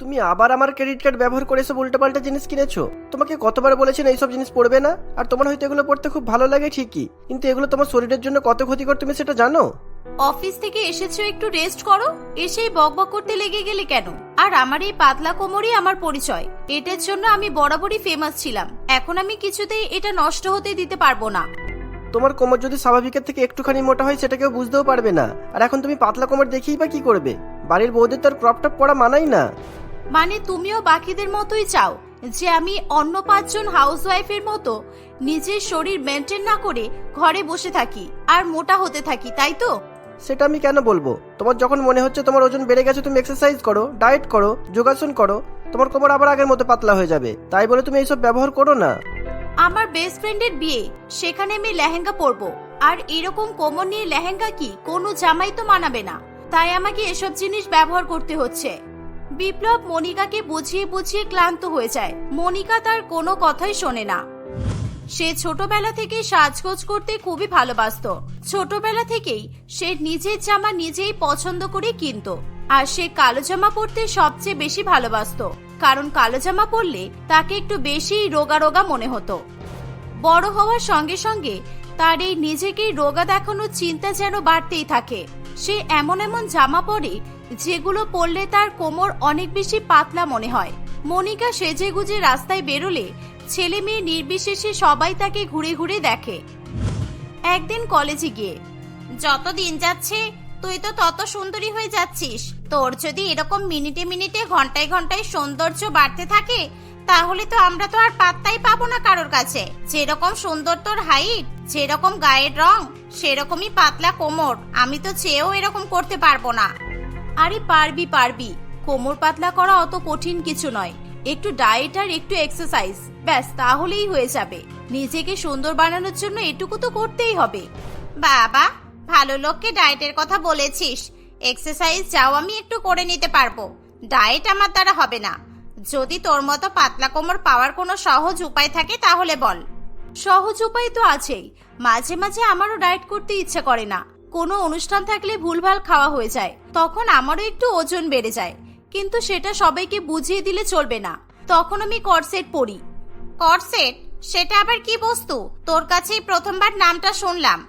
তুমি আবার আমার ক্রেডিট কার্ড ব্যবহার করে এসব উল্টোপাল্টা জিনিস কিনেছো? তোমাকে কতবার বলেছেন এইসব জিনিস পড়বে না? আর তোমার হয়তো এগুলো পড়তে খুব ভালো লাগে ঠিকই কিন্তু এগুলো তোমার শরীরের জন্য কত ক্ষতিকর তুমি সেটা জানো? অফিস থেকে এসেছ একটু রেস্ট করো এসেই বকবক করতে লেগে গেলে কেন? আর আমার এই পাতলা কোমরই আমার পরিচয় এটার জন্য আমি বরাবরই ফেমাস ছিলাম এখন আমি কিছুতেই এটা নষ্ট হতে দিতে পারব না। তোমার কোমর যদি স্বাভাবিকের থেকে একটুখানি মোটা হয় সেটা কেউ বুঝতেও পারবে না। আর এখন তুমি পাতলা কোমর দেখেই বা কি করবে? বাড়ির বউদের তো আর ক্রপ টপ পরা মানাই না। মানে তুমিও বাকিদের মতোই চাও যে আমি অন্য পাঁচজন হাউসওয়াইফের মতো নিজের শরীর মেনটেন না করে ঘরে বসে থাকি আর মোটা হতে থাকি তাই তো? সেটা আমি কেন বলব? তোমার যখন মনে হচ্ছে তোমার ওজন বেড়ে গেছে তুমি এক্সারসাইজ করো ডায়েট করো যোগাসন করো তোমার কোমর আবার আগের মতো পাতলা হয়ে যাবে। তাই বলে তুমি এইসব ব্যবহার করো না। আমার বেস্ট ফ্রেন্ডের বিয়ে সেখানে আমি লেহেঙ্গা পরবো। আর এরকম কোমর নিয়ে লেহেঙ্গা কি? কোনো জামাই তো মানাবে না। তাই আমাকে এসব জিনিস ব্যবহার করতে হচ্ছে। বিপ্লব মনিকাকে বুঝিয়ে বুঝিয়ে ক্লান্ত হয়ে যায়। মনিকা তার কোনো কথাই শোনে না। সে ছোটবেলা থেকে সাজগোজ করতে খুবই ভালোবাসতো। ছোটবেলা থেকেই সে নিজের জামা নিজেই পছন্দ করে কিনতো। আর সে কালো জামা পরতে সবচেয়ে বেশি ভালোবাসতো। কারণ কালো জামা পরলে তাকে একটু বেশি রোগা রোগা মনে হতো। বড় হওয়ার সঙ্গে সঙ্গে তার এই নিজেকেই রোগা দেখানোর চিন্তা যেন বাড়তেই থাকে। সে এমন এমন জামা পরে যেগুলো পরলে তার কোমর অনেক বেশি পাতলা মনে হয়। মনিকা সেজে গুজে রাস্তায় বেরোলে ছেলে মেয়ে নির্বিশেষে সবাই তাকে ঘুরে ঘুরে দেখে। একদিন কলেজে গিয়ে, যত দিন যাচ্ছে, তুই তো তত সুন্দরী হয়ে যাচ্ছিস। তোর যদি এরকম মিনিটে মিনিটে, ঘন্টায় ঘন্টায় সৌন্দর্য বাড়তে থাকে, তাহলে তো আমরা তো আর পাত্তাই পাবো না কারোর কাছে। যেরকম সুন্দর তোর হাইট, যেরকম গায়ের রং, সেরকমই পাতলা কোমর। আমি তো চেয়েও এরকম করতে পারব না। আরে পারবি পারবি। কোমর পাতলা করা অত কঠিন কিছু নয়। একটু ডায়েট আর একটু এক্সারসাইজ ব্যাস, তাহলেই হয়ে যাবে। নিজেকে সুন্দর বানানোর জন্য এটুকু তো করতেই হবে। বাবা, ভালো লোককে ডায়েটের কথা বলেছিস। এক্সারসাইজ যাও, আমি একটু করে নিতে পারব। ডায়েট আমার দ্বারা হবে না। যদি তোর মতো পাতলা কোমর পাওয়ার কোনো সহজ উপায় থাকে, তাহলে বল। সহজ উপায় তো আছেই। মাঝে মাঝে আমারও ডায়েট করতে ইচ্ছে করে না। কোনো অনুষ্ঠান থাকলে ভুলভাল খাওয়া হয়ে যায়। তখন আমারও একটু ওজন বেড়ে যায়। কিন্তু সেটা সবাইকে বুঝিয়ে দিলে চলবে না। তখন আমি করসেট পরি করসেট? সেটা আবার কি বস্তু? তোর কাছেই প্রথমবার নামটা শুনলাম।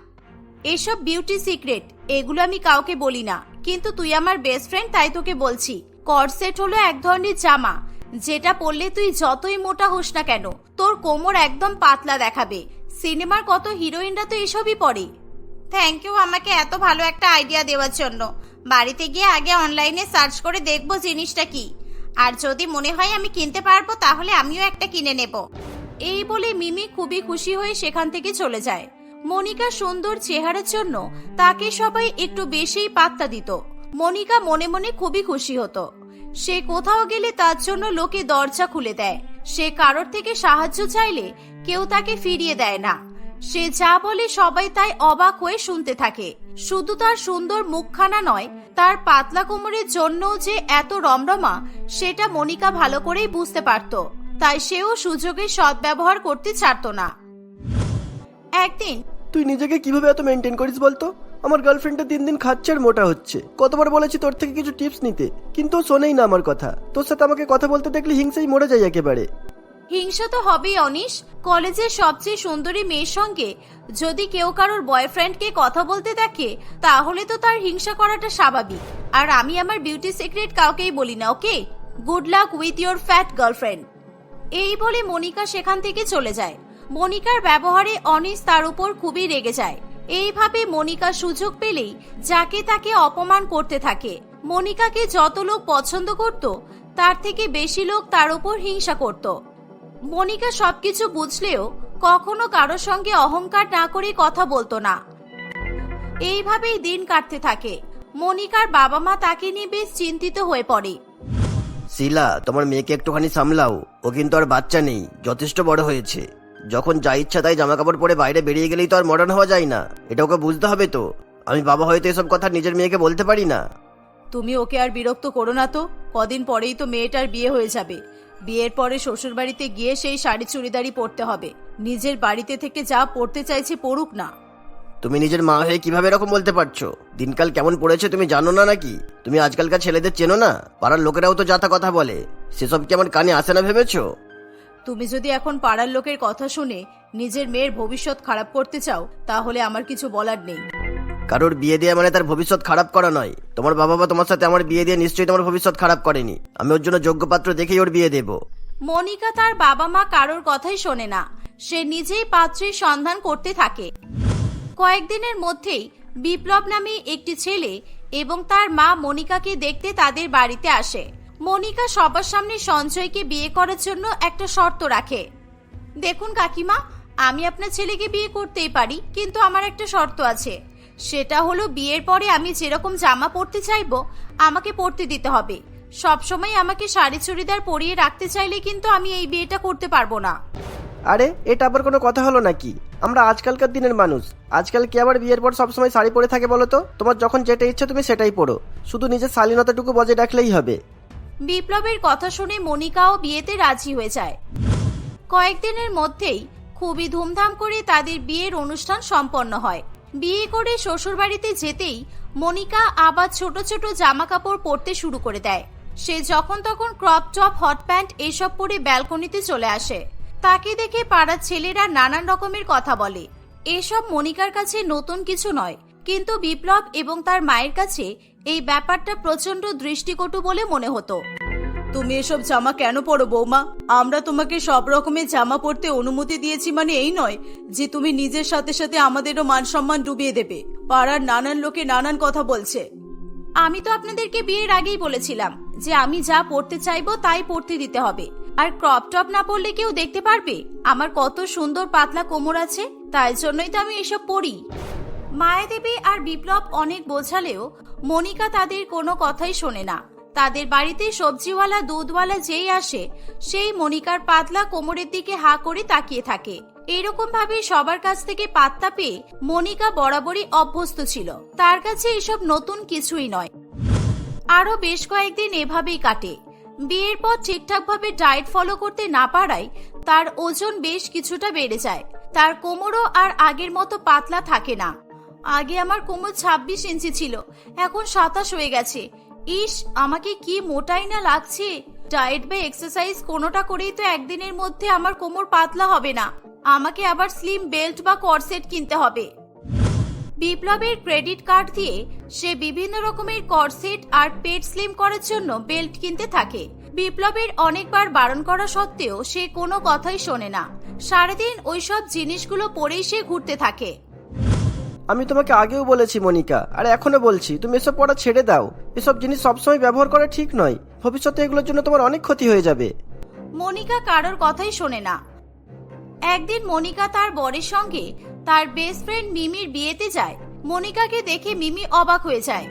এসব বিউটি সিক্রেট, এগুলো আমি কাউকে বলি না। কিন্তু তুই আমার বেস্ট ফ্রেন্ড, তাই তোকে বলছি। করসেট হলো এক ধরনের জামা, যেটা পরলে তুই যতই মোটা হোস না কেন, তোর কোমর একদম পাতলা দেখাবে। সিনেমার কত হিরোইনরা তো এসবই পরে। থ্যাংক ইউ আমাকে এত ভালো একটা আইডিয়া দেওয়ার জন্য। বাড়িতে গিয়ে আগে অনলাইনে সার্চ করে দেখব জিনিসটা কি। আর যদি মনে হয় আমি কিনতে পারব, তাহলে আমিও একটা কিনে নেব। এই বলে মিমি খুবই খুশি হয়ে সেখান থেকে চলে যায়। মনিকা সুন্দর চেহারার জন্য তাকে সবাই একটু বেশিই পাত্তা দিত। মনিকা মনে মনে খুবই খুশি হতো। সে কোথাও গেলে তার জন্য লোকে দরজা খুলে দেয়। সে কারোর থেকে সাহায্য চাইলে কেউ তাকে ফিরিয়ে দেয় না। সে যা বলে সবাই তাই অবাক হয়ে শুনতে থাকে। শুধু তার সুন্দর মুখখানা নয়, তার পাতলা কোমরের জন্যও যে এত রমরমা, সেটা মনিকা ভালো করেই বুঝতে পারত। তাই সেও সুযোগের সদ্ব্যবহার করতে ছাড়ত না। একদিন তুই নিজেকে কীভাবে এত মেনটেন করিস বলতো? আমার গার্লফ্রেন্ডটা দিন দিন খাচ্ছে আর মোটা হচ্ছে। কতবার বলেছি তোর থেকে কিছু টিপস নিতে, কিন্তু শোনেই না আমার কথা। তোর সাথে আমাকে কথা বলতে দেখলে হিংসেই মরে যায় একেবারে। হিংসা তো হবেই, অনিশ। কলেজের সবচেয়ে সুন্দরী মেয়ের সঙ্গে যদি কেউ কারোর বয়ফ্রেন্ডকে কথা বলতে দেখে, তাহলে তো তার হিংসা করাটা স্বাভাবিক। আর আমি আমার বিউটি সিক্রেট কাউকেই বলি না, okay? Good luck with your fat girlfriend. এই বলে মনিকা সেখান থেকে চলে যায়। মনিকার ব্যবহারে অনিশ তার উপর খুবই রেগে যায়। এইভাবে মনিকা সুযোগ পেলেই যাকে তাকে অপমান করতে থাকে। মনিকাকে যত লোক পছন্দ করত, তার থেকে বেশি লোক তার উপর হিংসা করত। মনিকা সবকিছু বুঝলেও কখনো কারোর সঙ্গে অহংকার না করে কথা বলতো না। এইভাবেই দিন কাটতে থাকে। মনিকার বাবা মা তাকে নিয়ে বেশ চিন্তিত হয়ে পড়ে। শিলা তোমার মেয়েকে একটুখানি সামলাও। ও কিন্তু আর বাচ্চা নেই যথেষ্ট বড় হয়েছে। যখন যা ইচ্ছা তাই জামা কাপড় পরে বাইরে বেরিয়ে গেলেই তো আর মডার্ন হওয়া যায় না। এটা ওকে বুঝতে হবে তো। আমি বাবা হয়তো এসব কথা নিজের মেয়েকে বলতে পারি না। তুমি ওকে আর বিরক্ত করো না তো। কদিন পরেই তো মেয়েটার বিয়ে হয়ে যাবে। বিয়ের পরে শ্বশুর বাড়িতে গিয়ে সেই শাড়ি চুড়িদারি পরতে হবে। নিজের বাড়িতে থেকে যা পড়তে চাইছে পড়ুক না। তুমি নিজের মা হয়ে কীভাবে এরকম বলতে পারছ? দিনকাল কেমন পড়েছে তুমি জানো না নাকি? তুমি আজকালকার ছেলেদের চেনো না? পাড়ার লোকেরাও তো যাতা কথা বলে। সেসব কি আমার কানে আসে না ভেবেছো? তুমি যদি এখন পাড়ার লোকের কথা শুনে নিজের মেয়ের ভবিষ্যৎ খারাপ করতে চাও তাহলে আমার কিছু বলার নেই। কারোর বিয়ে দিয়ে মানে তার ভবিষ্যৎ খারাপ করা নয়। তোমার বাবা মা তোমার সাথে আমার বিয়ে দিয়ে নিশ্চয়ই তোমার ভবিষ্যৎ খারাপ করেনি। আমি ওর জন্য যোগ্য পাত্র দেখেই ওর বিয়ে দেবো। মনিকা তার বাবা মা কারোর কথাই শোনে না। সে নিজেই পাত্রের সন্ধান করতে থাকে। কয়েকদিনের মধ্যেই বিপ্লব নামে একটি ছেলে এবং তার মা মনিকাকে দেখতে তাদের বাড়িতে আসে। মনিকা সবার সামনে সঞ্জয়কে বিয়ে করার জন্য একটা শর্ত রাখে। দেখুন কাকিমা, আমি আপনার ছেলেকে বিয়ে করতেই পারি, কিন্তু আমার একটা শর্ত আছে। সেটা হলো বিয়ের পরে আমি যেরকম জামা পরতে চাইব আমাকে পরতে দিতে হবে। সবসময় আমাকে শাড়ি চুড়িদার পরিয়ে রাখতে চাইলে কিন্তু আমি এই বিয়েটা করতে পারব না। আরে এটা আবার কোনো কথা হলো নাকি? আমরা আজকালকার দিনের মানুষ। আজকাল কি আবার বিয়ের পর সবসময় শাড়ি পরে থাকে বলো তো? তোমার যখন যেটা ইচ্ছে তুমি সেটাই পরো। শুধু নিজের শালীনতাটুকু বজায় রাখলেই হবে। বিপ্লবের কথা শুনে মনিকাও বিয়েতে রাজি হয়ে যায়। কয়েকদিনের মধ্যেই খুবই ধুমধাম করে তাদের বিয়ের অনুষ্ঠান সম্পন্ন হয়। বিয়ে করে শ্বশুরবাড়িতে যেতেই মনিকা আবার ছোট ছোট জামা কাপড় পরতে শুরু করে দেয়। সে যখন তখন ক্রপ টপ, হট প্যান্ট এসব পরে ব্যালকনিতে চলে আসে। তাকে দেখে পাড়ার ছেলেরা নানান রকমের কথা বলে। এসব মনিকার কাছে নতুন কিছু নয়, কিন্তু বিপ্লব এবং তার মায়ের কাছে এই ব্যাপারটা প্রচণ্ড দৃষ্টিকটু বলে মনে হতো। তুমি এসব জামা কেন পরো, বৌমা? আমরা তোমাকে সব রকমের জামা পরতে অনুমতি দিয়েছি মানে এই নয় যে তুমি নিজের সাথে সাথে আমাদেরও মান সম্মান ডুবিয়ে দেবে। পাড়ার নানান লোকে নানান কথা বলছে। আমি তো আপনাদেরকে বিয়ের আগেই বলেছিলাম যে আমি যা পড়তে চাইব তাই পড়তে দিতে হবে। আর ক্রপ টপ না পরলে কেউ দেখতে পারবে? আমার কত সুন্দর পাতলা কোমর আছে, তাই জন্যই তো আমি এসব পড়ি মায়াদেবী আর বিপ্লব অনেক বোঝালেও মনিকা তাদের কোনো কথাই শোনে না। তাদের বাড়িতে সবজিওয়ালা, দুধওয়ালা যেই আসে, সেই মনিকার পাতলা কোমরের দিকে হা করে তাকিয়ে থাকে। এরকম ভাবে সবার কাছ থেকে পাত্তা পেয়ে মনিকা বরাবরই অভ্যস্ত ছিল। তার কাছে এসব নতুন কিছুই নয়। আরও বেশ কয়েকদিন এভাবেই কাটে। বিয়ের পর ঠিকঠাকভাবে ডায়েট ফলো করতে না পারায় তার ওজন বেশ কিছুটা বেড়ে যায়। তার কোমরও আর আগের মতো পাতলা থাকে না। আগে আমার কোমর ছাব্বিশ ইঞ্চি ছিল, এখন সাতাশ হয়ে গেছে। ইস, আমাকে কি মোটাই না লাগছে? ডায়েট বা এক্সারসাইজ কোনোটা করেই তো একদিনের মধ্যে আমার কোমর পাতলা হবে না। আমাকে আবার স্লিম বেল্ট বা করসেট কিনতে হবে। বিপ্লবের ক্রেডিট কার্ড দিয়ে সে বিভিন্ন রকমের করসেট আর পেট স্লিম করার জন্য বেল্ট কিনতে থাকে। বিপ্লবের অনেকবার বারণ করা সত্ত্বেও সে কোনো কথাই শোনে না। সারাদিন ওইসব জিনিসগুলো পরেই সে ঘুরতে থাকে। আমি তোমাকে আগেও বলেছি, মনিকা। আর এখনও বলছি, তুমি এসব পড়া ছেড়ে দাও। এসব জিনিস সবসময় ব্যবহার করা ঠিক নয়। ভবিষ্যতে এগুলোর জন্য তোমার অনেক ক্ষতি হয়ে যাবে। মনিকা কারোর কথাই শোনে না। একদিন মনিকা তার বরের সঙ্গে তার বেস্ট ফ্রেন্ড মিমির বিয়েতে যায়। মনিকাকে দেখে মিমি অবাক হয়ে যায়।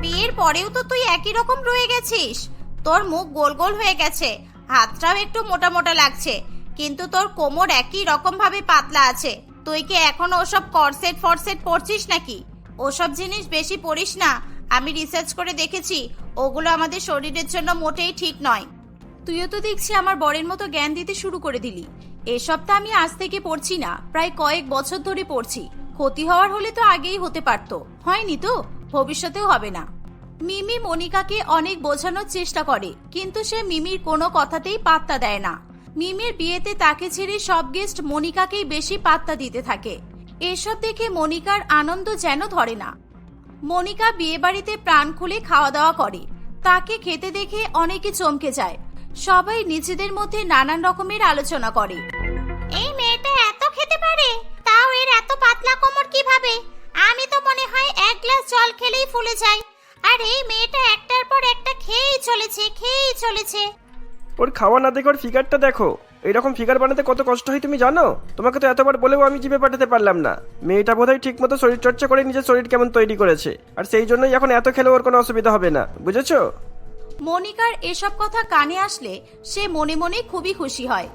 বিয়ের পরেও তো তুই একই রকম রয়ে গেছিস। তোর মুখ গোল গোল হয়ে গেছে, হাতটাও একটু মোটা মোটা লাগছে, কিন্তু তোর কোমর একই রকম ভাবে পাতলা আছে। তুই কি এখন ওসব করসেট ফরসেট পরছিস নাকি? ওসব জিনিস বেশি পড়িস না। আমি রিসার্চ করে দেখেছি, ওগুলো আমাদের শরীরের জন্য মোটেই ঠিক নয়। তুইও তো দেখছি আমার বরের মতো জ্ঞান দিতে শুরু করে দিলি। এসবটা আমি আজ থেকে পড়ছি না, প্রায় কয়েক বছর ধরে পড়ছি। ক্ষতি হওয়ার হলে তো আগেই হতে পারত, হয়নি তো? ভবিষ্যতেও হবে না। মিমি মনিকাকে অনেক বোঝানোর চেষ্টা করে, কিন্তু সে মিমির কোনো কথাতেই পাত্তা দেয় না। মিমির বিয়েতে তাকে ছেড়ে সব গেস্ট মনিকাকেই বেশি পাত্তা দিতে থাকে। এসব দেখে মনিকার আনন্দ যেন ধরে না। মনিকা বিয়ে বাড়িতে প্রাণ খুলে খাওয়া দাওয়া করে। তাকে খেতে দেখে অনেকে চমকে যায়। সবাই নিজেদের মধ্যে নানান রকমের আলোচনা করে। এই মেয়েটা এত খেতে পারে? তাও এর এত পাতলা কোমর কীভাবে? আমি তো মনে হয় এক গ্লাস জল খেলেই ফুলে যাই। আর এই মেয়েটা একটার পর একটা খেয়েই চলেছে খেয়েই চলেছে। ওর খাওয়া না দেখে ওর ফিগারটা দেখো। এইরকম ফিগার বানাতে কত কষ্ট হয় তুমি জানো? তোমাকে তো এতবার বলেও আমি জিভে পাঠাতে পারলাম না। মেয়েটা বোধহয় ঠিক মতো শরীর চর্চা করে নিজের শরীর কেমন তৈরি করেছে। আর সেই জন্যই এখন এত খেলে ওর কোনো অসুবিধা হবে না। বুঝেছ? মনিকার এসব কথা কানে আসলে সে মনে মনে খুবই খুশি হয়।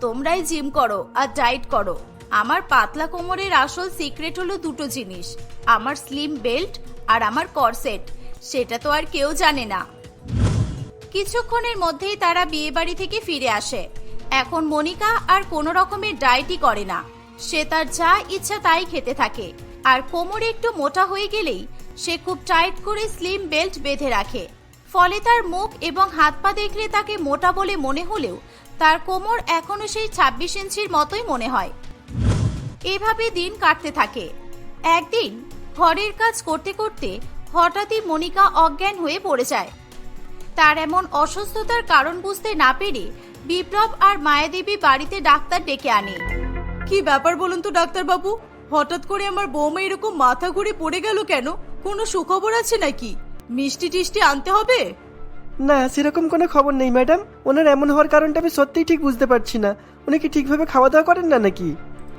তোমরাই জিম করো আর ডায়েট করো। আমার পাতলা কোমরের আসল সিক্রেট হলো দুটো জিনিস। আমার স্লিম বেল্ট আর আমার করসেট সেটা তো আর কেউ জানে না। কিছুক্ষণের মধ্যেই তারা বিয়ে বাড়ি থেকে ফিরে আসে। এখন মনিকা আর কোনো রকমের ডায়েটই করে না। সে তার যা ইচ্ছা তাই খেতে থাকে। আর কোমরে একটু মোটা হয়ে গেলেই সে খুব টাইট করে স্লিম বেল্ট বেঁধে রাখে। ফলে তার মুখ এবং হাত পা দেখলে তাকে মোটা বলে মনে হলেও তার কোমর এখনও সেই ছাব্বিশ ইঞ্চির মতোই মনে হয়। এভাবে দিন কাটতে থাকে। একদিন ঘরের কাজ করতে করতে হঠাৎই মনিকা অজ্ঞান হয়ে পড়ে যায়। তার এমন অসুস্থতার কারণ বুঝতে না পেরে বিপ্লব আর মায়াদেবী বাড়িতে ডাক্তার ডেকে আনে। কি ব্যাপার বলুন তো ডাক্তার বাবু হঠাৎ করে আমার বৌমা এরকম মাথা ঘুরে পড়ে গেল কেন? কোনো সুখবর আছে নাকি? মিষ্টি টিষ্টি আনতে হবে? না সেরকম কোনো খবর নেই ম্যাডাম। ওনার এমন হওয়ার কারণটা আমি সত্যিই ঠিক বুঝতে পারছি না। উনি কি ঠিকভাবে খাওয়া দাওয়া করেন না নাকি?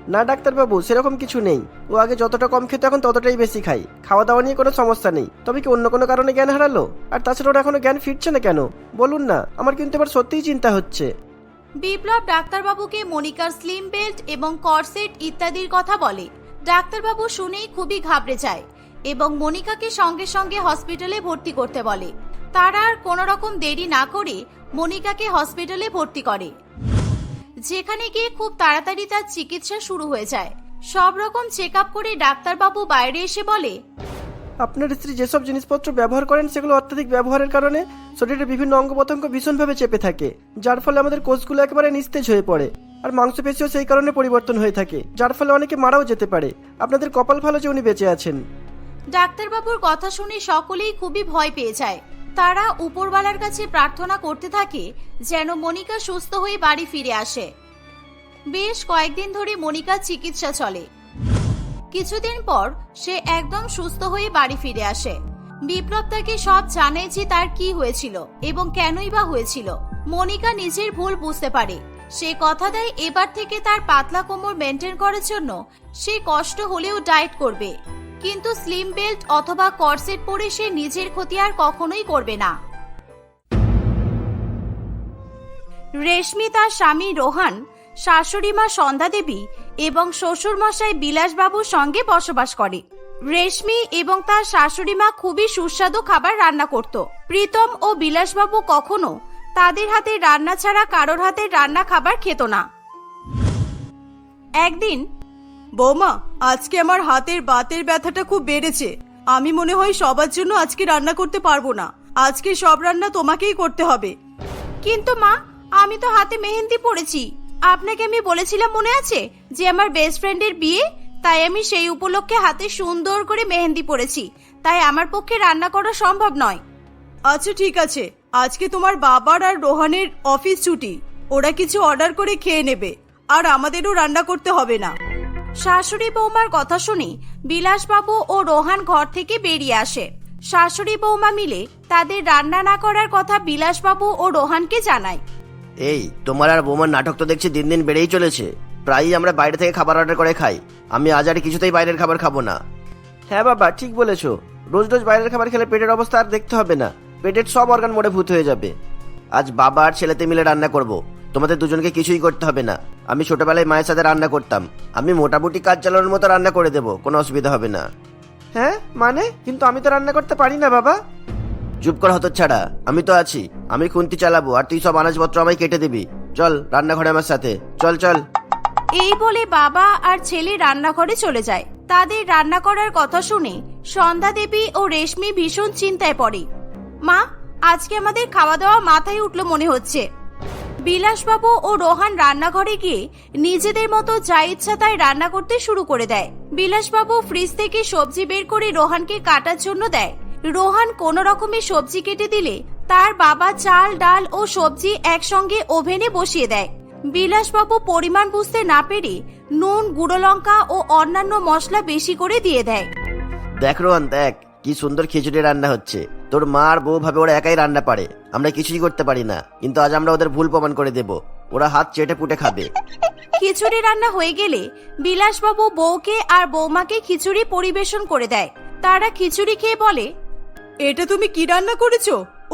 না ডাক্তারবাবু, সেরকম কিছু নেই। ও আগে যতটা কম খেত এখন ততটাই বেশি খাই খাওয়া দাওয়া নিয়ে কোনো সমস্যা নেই। তবে কি অন্য কোনো কারণে জ্ঞান হারালো? আর তাছাড়া ওর এখনও জ্ঞান ফিরছে না কেন? বলুন না, আমার কিন্তু এবার সত্যিই চিন্তা হচ্ছে। বিপ্লব ডাক্তারবাবুকে মনিকার স্লিম বেল্ট এবং করসেট ইত্যাদির কথা বলে। ডাক্তারবাবু শুনেই খুবই ঘাবড়ে যায় এবং মনিকাকে সঙ্গে সঙ্গে হসপিটালে ভর্তি করতে বলে। তারা আর কোনো রকম দেরি না করে মনিকাকে হসপিটালে ভর্তি করে। যেখানে গিয়ে খুব তাড়াতাড়ি তার চিকিৎসা শুরু হয়ে যায়। সব রকম চেক আপ করে ডাক্তারবাবু বাইরে এসে বলে আপনার স্ত্রী যেসব জিনিসপত্র ব্যবহার করেন সেগুলো অত্যাধিক ব্যবহারের কারণে শরীরের বিভিন্ন অঙ্গ প্রত্যঙ্গ ভীষণভাবে চেপে থাকে যার ফলে আমাদের কোষগুলো একেবারে নিস্তেজ হয়ে পড়ে আর মাংসপেশিও সেই কারণে পরিবর্তন হয়ে থাকে যার ফলে অনেকে মারাও যেতে পারে। আপনাদের কপাল ভালো যে উনি বেঁচে আছেন। ডাক্তারবাবুর কথা শুনে সকলেই খুবই ভয় পেয়ে যায়। তারা উপরওয়ালার কাছে প্রার্থনা করতে থাকে যেন মনিকা সুস্থ হয়ে বাড়ি ফিরে আসে। বেশ কয়েকদিন ধরে মনিকার চিকিৎসা চলে। কিছুদিন পর সে একদম সুস্থ হয়ে বাড়ি ফিরে আসে। বিপ্লব তাকে সব জানে যে তার কি হয়েছিল এবং কেনই বা হয়েছিল। মনিকা নিজের ভুল বুঝতে পারে। সে কথা দেয় এবার থেকে তার পাতলা কোমর মেনটেন করার জন্য। সে কষ্ট হলেও ডায়েট করবে। কিন্তু স্লিম বেল্ট অথবা করসেট পরে সে নিজের ক্ষতি আর কখনোই করবে না। রেশমি তার স্বামী রোহান, শাশুড়ি মা সন্ধ্যা দেবী এবং শ্বশুর মশাই বিলাসবাবুর সঙ্গে বসবাস করে। রেশমি এবং তার শাশুড়ি মা খুবই সুস্বাদু খাবার রান্না করত। প্রীতম ও বিলাসবাবু কখনো তাদের হাতে রান্না ছাড়া কারোর হাতে রান্না খাবার খেত না। একদিন বৌমা আজকে আমার হাতের বাতের ব্যথাটা খুব বেড়েছে। আমি মনে হয় সবার জন্য আজকে রান্না করতে পারব না। আজকে সব রান্না তোমাকেই করতে হবে। কিন্তু মা আমি তো হাতে মেহেন্দি পড়েছি আপনাকে আমি বলেছিলাম মনে আছে যে আমার বেস্ট ফ্রেন্ডের বিয়ে? তাই আমি সেই উপলক্ষে হাতে সুন্দর করে মেহেন্দি পড়েছি তাই আমার পক্ষে রান্না করা সম্ভব নয়। আচ্ছা ঠিক আছে। আজকে তোমার বাবার আর রোহানের অফিস ছুটি। ওরা কিছু অর্ডার করে খেয়ে নেবে। আর আমাদেরও রান্না করতে হবে না। শাশুড়ি বৌমার কথা শুনে বিলাসবাবু ও রোহান ঘর থেকে বেরিয়ে আসে। শাশুড়ি বৌমা মিলে তাদের রান্না না করার কথা বিলাসবাবু ও রোহানকে জানায়। এই তোমার আর বৌমার নাটক তো দেখছি দিন দিন বেড়েই চলেছে। প্রায়ই আমরা বাইরে থেকে খাবার অর্ডার করে খাই। আমি আজ আর কিছুতেই বাইরের খাবার খাব না। হ্যাঁ বাবা ঠিক বলেছ। রোজ রোজ বাইরের খাবার খেলে পেটের অবস্থা আর দেখতে হবে না। পেটের সব অর্গান মোড়ে ভূত হয়ে যাবে। আজ বাবা আর ছেলেতে মিলে রান্না করব। তোমাদের দুজনকে কিছুই করতে হবে না। আমি ছোটবেলায় মায়ের সাথে রান্না করতাম। আমি মোটামুটি কাজ চালানোর মতো রান্না করে দেবো কোনো অসুবিধা হবে না। হ্যাঁ? মানে? কিন্তু আমি তো রান্না করতে পারি না বাবা। চুপ কর হতো ছাড়া আমি তো আছি। আমি খুন্তি চালাবো আর তুই সব আনাজপত্র আমায় কেটে দিবি। চল রান্নাঘরে আমার সাথে। চল চল। এই বলে বাবা আর ছেলে রান্নাঘরে চলে যায়। তাদের রান্না করার কথা শুনে সন্ধ্যা দেবী ও রেশমি ভীষণ চিন্তায় পড়ে। মা আজকে আমাদের খাওয়া দাওয়া মাথায় উঠল মনে হচ্ছে। বিলাসবাবু ও রোহান রান্নাঘরে গিয়ে নিজেদের মতো যা ইচ্ছা তাই রান্না করতে শুরু করে দেয়। বিলাসবাবু ফ্রিজ থেকে সবজি বের করে রোহানকে কাটার জন্য দেয়। রোহান কোন রকমে সবজি কেটে দিলে তার বাবা চাল, ডাল ও সবজি একসঙ্গে ওভেনে বসিয়ে দেয়। বিলাসবাবু পরিমাণ বুঝতে না পেরে নুন, গুঁড়ো লঙ্কা ও অন্যান্য মশলা বেশি করে দিয়ে দেয়। দেখ রোহন, দেখ। কি সুন্দর খিচুড়ি রান্না হচ্ছে। তোর মা আর বউ ভাবে ওরা একাই রান্না পারে। আমরা কিছুই করতে পারি না কিন্তু আজ আমরা ওদের ভুল প্রমাণ করে দেব। ওরা হাত চেটে পুটে খাবে। খিচুড়ি রান্না হয়ে গেলে বিলাসবাবু বউকে আর বৌমাকে খিচুড়ি পরিবেশন করে দেয়। তারা খিচুড়ি খেয়ে বলে এটা তুমি কি রান্না করেছ?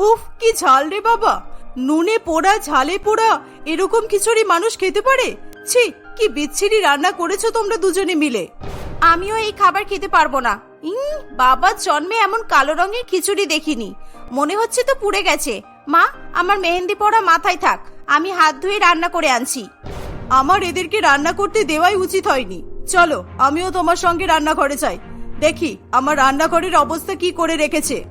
উফ কি ঝাল রে বাবা। নুনে পোড়া ঝালে পোড়া এরকম খিচুড়ি মানুষ খেতে পারে? ছি কি বিচ্ছিরি রান্না করেছ তোমরা দুজনে মিলে? আমিও এই খাবার খেতে পারব না। ইং, বাবার জন্মে এমন কালো রঙের খিচুড়ি দেখিনি। মনে হচ্ছে তো পুড়ে গেছে। মা আমার মেহেন্দি পড়া মাথায় থাক। আমি হাত ধুয়ে রান্না করে আনছি। আমার এদেরকে রান্না করতে দেওয়াই উচিত হয়নি। চলো আমিও তোমার সঙ্গে রান্নাঘরে যাই। দেখি আমার রান্নাঘরের অবস্থা কি করে রেখেছে।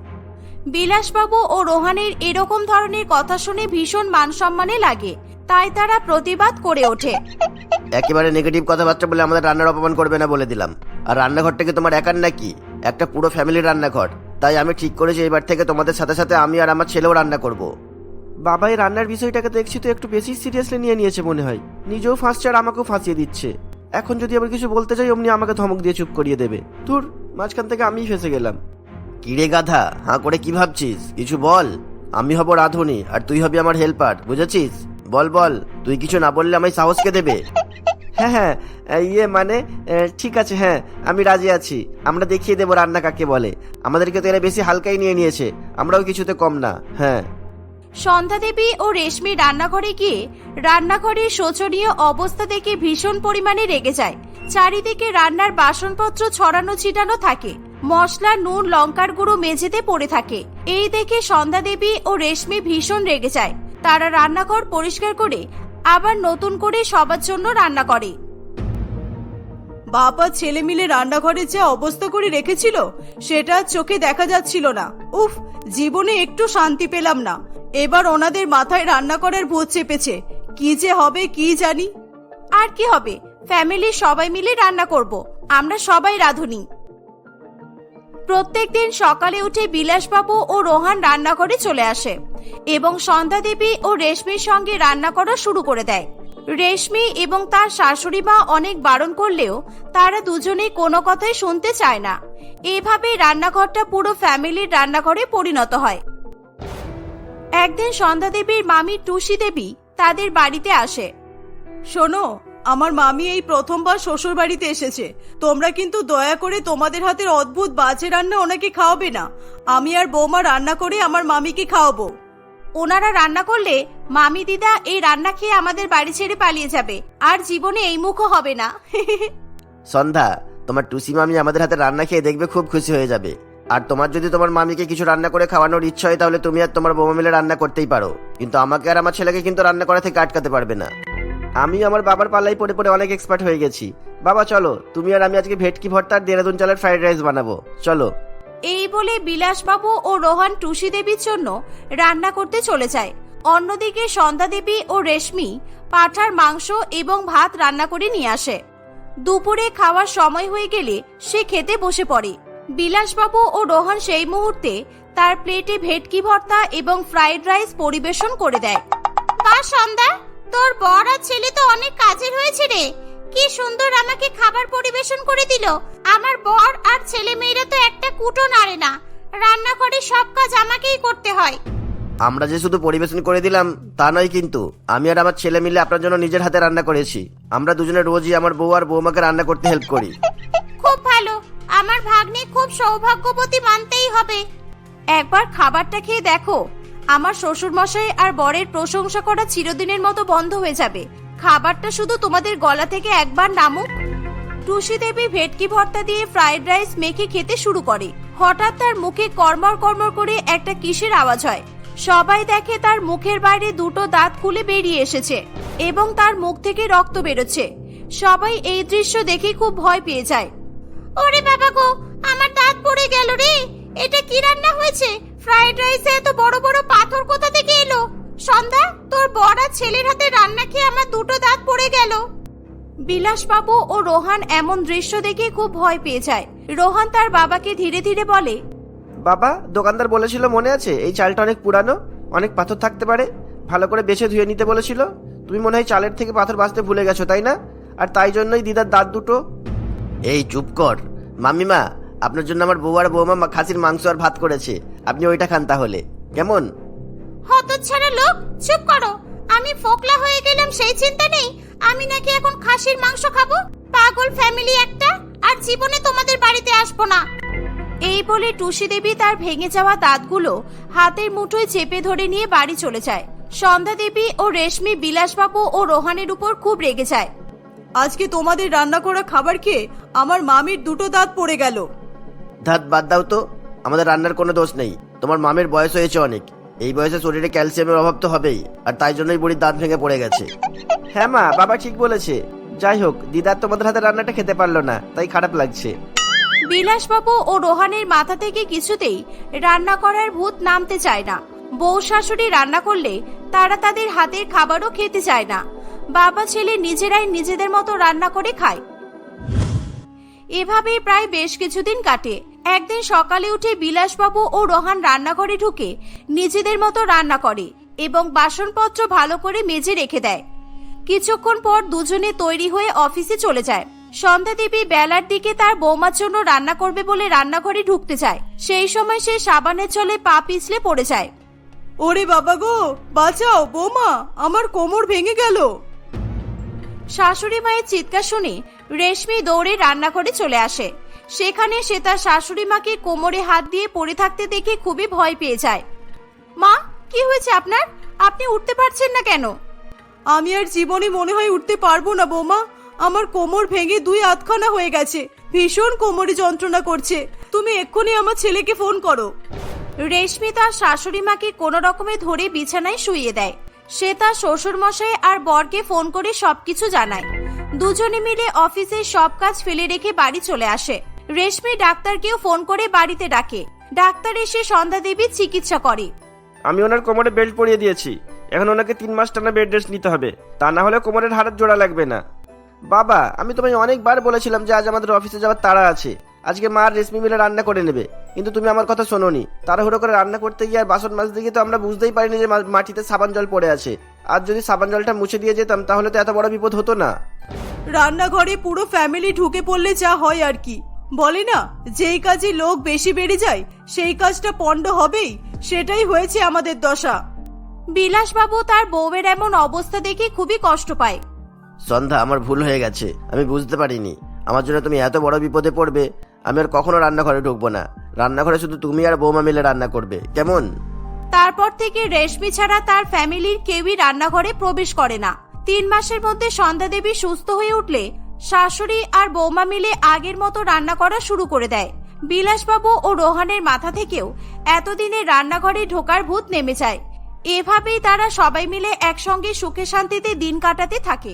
বিলাসবাবু ও রোহানের এরকম ধরনের কথা শুনে ভীষণ মান সম্মানে লাগে। তাই তারা প্রতিবাদ করে ওঠে। একেবারে নেগেটিভ কথাবার্তা বলে আমাদের রান্নার অপমান করবে না বলে দিলাম। আর রান্নাঘরটা কি তোমার একার নাকি? একটা পুরো ফ্যামিলির রান্নাঘর। তাই আমি ঠিক করেছি এবার থেকে তোমাদের সাথে সাথে আমি আর আমার ছেলেও রান্না করব। বাবা, এই রান্নার বিষয়টাকে দেখছি তো একটু বেশি সিরিয়াসলি নিয়ে নিয়েছে মনে হয়। নিজেও ফাঁসছে আমাকেও ফাঁসিয়ে দিচ্ছে। এখন যদি আবার কিছু বলতে চাই, অমনি আমাকে ধমক দিয়ে চুপ করিয়ে দেবে। তোর মাঝখান থেকে আমিই ফেসে গেলাম। কিরে গাধা, হাঁ করে কি ভাবছিস? কিছু বল। আমি হব রাধুনি, আর তুই হবি আমার হেল্পার বুঝেছিস? বল বল। তুই কিছু না বললে আমায় সাহস কে দেবে? হ্যাঁ হ্যাঁ ইয়ে মানে ঠিক আছে হ্যাঁ আমি রাজি আছি। আমরা দেখিয়ে দেবো রান্না কাকে বলে। আমাদেরকে তো এরা বেশি হালকাই নিয়ে নিয়েছে। আমরাও কিছুতে কম না হ্যাঁ। সন্ধ্যা দেবী ও রেশমি রান্নাঘরে গিয়ে রান্নাঘরের শোচনীয় অবস্থা দেখে ভীষণ পরিমাণে রেগে যায়। চারিদিকে রান্নার বাসনপত্র ছড়ানো ছিটানো থাকে। মশলা, নুন, লঙ্কার গুঁড়ো মেঝেতে পড়ে থাকে। এই দেখে সন্ধ্যা দেবী ও রেশমি ভীষণ রেগে যায়। তারা রান্নাঘর পরিষ্কার করে আবার নতুন করে সবার জন্য রান্না করে। বাবা ছেলে মিলে রান্নাঘরে যে অবস্থা করে রেখেছিল, সেটা চোখে দেখা যাচ্ছিল না। উফ, জীবনে একটু শান্তি পেলাম না। এবার ওনাদের মাথায় রান্না করার ভূত চেপেছে। কি যে হবে, কি জানি। আর কি হবে? ফ্যামিলির সবাই মিলে রান্না করব। আমরা সবাই রাঁধুনি। প্রত্যেকদিন সকালে উঠে বিলাসবাবু ও রোহান রান্নাঘরে চলে আসে এবং সন্ধ্যা দেবী ও রেশমির সঙ্গে রান্না করা শুরু করে দেয়। রেশমি এবং তার শাশুড়ি মা অনেক বারণ করলেও তারা দুজনেই কোনো কথাই শুনতে চায় না। এভাবে রান্নাঘরটা পুরো ফ্যামিলির রান্নাঘরে পরিণত হয়। একদিন সন্ধ্যা দেবীর মামি টুসি দেবী তাদের বাড়িতে আসে। শোনো আমার মামি এই প্রথমবার শ্বশুর বাড়িতে এসেছে। তোমরা কিন্তু দয়া করে তোমাদের হাতের অদ্ভুত বাজে রান্না ওনাকে খাওয়াবে না। আমি আর বৌমা রান্না করে আমার মামিকে খাওয়াবো। ওনারা রান্না করলে মামি দিদা এই রান্না খেয়ে আমাদের বাড়ি ছেড়ে পালিয়ে যাবে। আর জীবনে এই মুখও হবে না। সন্ধ্যা তোমার টুসি মামি আমাদের হাতে রান্না খেয়ে দেখবে খুব খুশি হয়ে যাবে। আর তোমার যদি তোমার মামিকে কিছু রান্না করে খাওয়ানোর ইচ্ছা হয় তাহলে তুমি আর তোমার বৌমা মিলে রান্না করতেই পারো। কিন্তু আমাকে আর আমার ছেলেকে কিন্তু রান্না করা থেকে আটকাতে পারবে না। আমি আমার বাবার পাল্লাই পড়ে পড়ে অনেক এক্সপার্ট হয়ে গেছি। বাবা, চলো, তুমি আর আমি আজকে ভেটকি ভর্তা দেরাদুন চালের ফ্রাইড রাইস বানাবো। চলো। এই বলে বিলাসবাবু ও রোহান টুসি দেবীর জন্য রান্না করতে চলে যায়। অন্যদিকে সন্ধ্যা দেবী ও রেশমি পাঠার মাংস এবং ভাত রান্না করে নিয়ে আসে। দুপুরে খাওয়ার সময় হয়ে গেলে সে খেতে বসে পড়ে। বিলাসবাবু ও রোহান সেই মুহূর্তে তার প্লেটে ভেটকি ভর্তা এবং ফ্রাইড রাইস পরিবেশন করে দেয়। বা সন্ধ্যা? তোর বর আর ছেলে তো অনেক কাজের হয়েছে রে। কি সুন্দর আমাকে খাবার পরিবেশন করে দিল। আমার বর আর ছেলে মেয়েরা তো একটা কুটো নাড়ে না। রান্নাঘরে সব কাজ আমাকেই করতে হয়। আমরা যে শুধু পরিবেশন করে দিলাম তা নয় কিন্তু। আমি আর আমার ছেলে মিলে আপনার জন্য নিজের হাতে রান্না করেছি। আমরা দুজনে রোজই আমার বউ আর বৌমাকে রান্না করতে হেল্প করি। খুব ভালো। আমার ভাগ্নে খুব সৌভাগ্যবতী মানতেই হবে। একবার খাবারটা খেয়ে দেখো। আমার শ্বশুর মশাই আর বরের প্রশংসা করা চিরদিনের মতো বন্ধ হয়ে যাবে। খাবারটা শুধু তোমাদের গলা থেকে একবার নামুক। টুসি দেবী ভেটকি ভর্তা দিয়ে ফ্রাইড রাইস মেখে খেতে শুরু করে। হঠাৎ তার মুখে কর্মর কর্মর করে একটা কিসের আওয়াজ হয়। সবাই দেখে তার মুখের বাইরে দুটো দাঁত খুলে বেরিয়ে এসেছে এবং তার মুখ থেকে রক্ত বেরোচ্ছে। সবাই এই দৃশ্য দেখে খুব ভয় পেয়ে যায়। ওরে বাবা গো, আমার দাঁত পড়ে গেল রে। এটা কি রান্না হয়েছে? ফ্রাইড রাইসে এত বড় বড় পাথর কোথা থেকে এলো? সন্ধ্যা তোর বড় ছেলের হাতে রান্না খেয়ে আমার দুটো দাঁত পড়ে গেল। বিলাসবাবু ও রোহান এমন দৃশ্য দেখে খুব ভয় পেয়ে যায়। রোহান তার বাবাকে ধীরে ধীরে বলে বাবা দোকানদার বলেছিল মনে আছে এই চালটা অনেক পুরানো অনেক পাথর থাকতে পারে। ভালো করে বেছে ধুয়ে নিতে বলেছিল। তুমি মনে হয় চালের থেকে পাথর বাঁচতে ভুলে গেছো তাই না? আর তাই জন্যই দিদার দাঁত দুটো। এই চুপ কর। মামিমা আপনার জন্য আমার বউ আর বৌমা খাসির মাংস আর ভাত করেছে। আপনি ওইটা খান তাহলে। কেমন? হতচ্ছাড়া লোক চুপ করো। আমি ফোকলা হয়ে গেলাম সেই চিন্তা নেই? আমি নাকি এখন খাসির মাংস খাব? পাগল ফ্যামিলি একটা আর জীবনে তোমাদের বাড়িতে আসব না। এই বলে টুসি দেবী তার ভেঙে যাওয়া দাঁতগুলো হাতের মুঠোয় চেপে ধরে নিয়ে বাড়ি চলে যায়। সন্ধ্যা দেবী ও রেশমি বিলাসবাবু ও রোহানের উপর খুব রেগে যায়। আজকে তোমাদের রান্না করা খাবার খেয়ে আমার মামির দুটো দাঁত পড়ে গেল। ধাত বাদ দাও তো, আমাদের রান্নার কোনো দোষ নেই। তোমার মামের বয়স হয়েছে অনেক। এই বয়সে শরীরে ক্যালসিয়ামের অভাব তো হবেই, আর তাই জন্যই বুড়ির দাঁত ভেঙে পড়ে গেছে। হ্যাঁ মা, বাবা ঠিক বলেছে। যাই হোক দিদার তোমাদের হাতে রান্নাটা খেতে পারল না, তাই খারাপ লাগছে। বিলাসবাবু ও রোহানের মাথা থেকে কিছুতেই রান্না করার ভূত নামতে চায় না। বউ শাশুড়ি রান্না করলে তারা তাদের হাতের খাবারও খেতে চায় না। বাবা ছেলে নিজেরাই নিজেদের মতো রান্না করে খায়। এভাবেই প্রায় বেশ কিছুদিন কাটে। একদিন সকালে উঠে বিলাসবাবু ও রোহান রান্নাঘরে ঢুকে নিজেদের মতো রান্না করে এবং বাসনপত্র ভালো করে মেজে রেখে দেয়। কিছুক্ষণ পর দুজনে তৈরি হয়ে অফিসে চলে যায়। সন্ধ্যা দেবী বেলার দিকে তার বৌমার জন্য রান্না করবে বলে রান্নাঘরে ঢুকতে চায় সেই সময় সে সাবানের চলে পা পিছলে পড়ে যায়। ওরে বাবা গো, বাঁচাও বৌমা, আমার কোমর ভেঙে গেল। শাশুড়ি মায়ের চিৎকার শুনে রেশমি দৌড়ে রান্নাঘরে চলে আসে। সেখানে সে তার শাশুড়ি মাকে কোমরে হাত দিয়ে পড়ে থাকতে দেখে খুবই ভয় পেয়ে যায়। মা কি হয়েছে আপনার? আপনি উঠতে পারছেন না কেন? আমি আর জীবনে মনে হয় উঠতে পারব না বৌমা। আমার কোমর ভেঙে দুই আধখানা হয়ে গেছে। ভীষণ কোমরে যন্ত্রণা করছে। তুমি এক্ষুনি আমার ছেলেকে ফোন করো। রেশমি তার শাশুড়ি মাকে কোনো রকমে ধরে বিছানায় শুইয়ে দেয়। সে তার শ্বশুর মশাই আর বরকে ফোন করে সবকিছু জানায়। দুজনে মিলে অফিসের সব কাজ ফেলে রেখে বাড়ি চলে আসে। রেশমি ডাক্তারকেও ফোন করে বাড়িতে ডাকে। ডাক্তার এসে সন্ধ্যা দেবীর চিকিৎসা করে। আমি ওনার কোমরে বেল্ট পরিয়ে দিয়েছি। এখন ওনাকে তিন মাস টানা বেড রেস্ট নিতে হবে। তা না হলে কোমরের হাড়ের জোড়া লাগবে না। বাবা, আমি তোমায় অনেকবার বলেছিলাম যে আজ আমাদের অফিসে যাওয়ার তাড়া আছে। আজকে মা আর রেশমি মিলে রান্না করে নেবে। কিন্তু তুমি আমার কথা শোনোনি। তাড়াহুড়ো করে রান্না করতে গিয়ে আর বাসন মাজতে গিয়ে তো আমরা বুঝতেই পারিনি যে মা- মাটিতে সাবান জল পড়ে আছে। আর যদি সাবান জলটা মুছে দিয়ে যেতাম তাহলে তো এত বড় বিপদ হতো না। রান্নাঘরে পুরো ফ্যামিলি ঢুকে পড়লে যা হয় আর কি। বলে না যেই কাজে লোক বেশি বেড়ে যায় সেই কাজটা পণ্ড হবেই সেটাই হয়েছে আমাদের দশা। বিলাসবাবু তার বউয়ের এমন অবস্থা দেখে খুবই কষ্ট পায়। সন্ধ্যা আমার ভুল হয়ে গেছে। আমি বুঝতে পারিনি। আমার জন্য তুমি এত বড় বিপদে পড়বে। আমি আর কখনো রান্নাঘরে ঢুকবো না। রান্নাঘরে শুধু তুমি আর বৌমা মিলে রান্না করবে। কেমন? তারপর থেকে রেশমি ছাড়া তার ফ্যামিলির কেউই রান্নাঘরে প্রবেশ করে না। তিন মাসের মধ্যে সন্ধ্যা দেবী সুস্থ হয়ে উঠলে শাশুড়ি আর বৌমা মিলে আগের মতো রান্না করা শুরু করে দেয়। বিলাসবাবু ও রোহানের মাথা থেকেও এতদিনে রান্নাঘরে ঢোকার ভূত নেমে যায়। এভাবেই তারা সবাই মিলে একসঙ্গে সুখে শান্তিতে দিন কাটাতে থাকে।